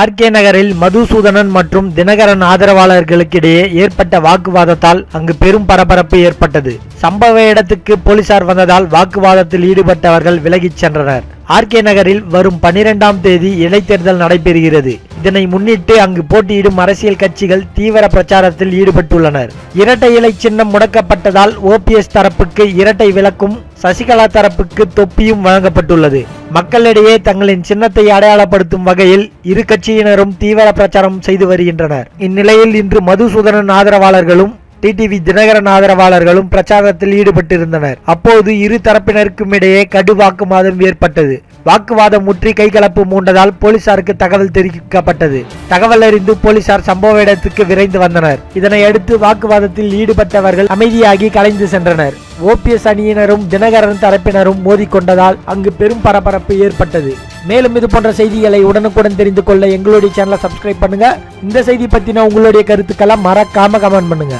RK நகரில் மதுசூதனன் மற்றும் தினகரன் ஆதரவாளர்களுக்கிடையே ஏற்பட்ட வாக்குவாதத்தால் அங்கு பெரும் பரபரப்பு ஏற்பட்டது. சம்பவ இடத்துக்கு போலீசார் வந்ததால் வாக்குவாதத்தில் ஈடுபட்டவர்கள் விலகிச் சென்றனர். ஆர்கே நகரில் வரும் பனிரெண்டாம் தேதி இடைத்தேர்தல் நடைபெறுகிறது. இதனை முன்னிட்டு அங்கு போட்டியிடும் அரசியல் கட்சிகள் தீவிர பிரச்சாரத்தில் ஈடுபட்டுள்ளனர். இரட்டை இலை சின்னம் முடக்கப்பட்டதால் ஓபிஎஸ் தரப்புக்கு இரட்டை விளக்கும் சசிகலா தரப்புக்கு தொப்பியும் வழங்கப்பட்டுள்ளது. மக்களிடையே தங்களின் சின்னத்தை அடையாளப்படுத்தும் வகையில் இரு கட்சியினரும் தீவிர பிரச்சாரம் செய்து வருகின்றனர். இந்நிலையில் இன்று மதுசூதனன் ஆதரவாளர்களும் டிடிவி தினகரன் ஆதரவாளர்களும் பிரச்சாரத்தில் ஈடுபட்டிருந்தனர். அப்போது இரு தரப்பினருக்கும் இடையே கடு வாக்குவாதம் ஏற்பட்டது. வாக்குவாதம் முற்றி கைகலப்பு மூண்டதால் போலீசாருக்கு தகவல் தெரிவிக்கப்பட்டது. தகவல் அறிந்து போலீசார் சம்பவ இடத்துக்கு விரைந்து வந்தனர். இதனையடுத்து வாக்குவாதத்தில் ஈடுபட்டவர்கள் அமைதியாகி கலைந்து சென்றனர். ஓபிஎஸ் அணியினரும் தினகரன் தரப்பினரும் மோதிக்கொண்டதால் அங்கு பெரும் பரபரப்பு ஏற்பட்டது. மேலும் இது போன்ற செய்திகளை உடனுக்குடன் தெரிந்து கொள்ள எங்களுடைய சேனலை சப்ஸ்கிரைப் பண்ணுங்க. இந்த செய்தி பத்தின உங்களுடைய கருத்துக்களை மறக்காம கமெண்ட் பண்ணுங்க.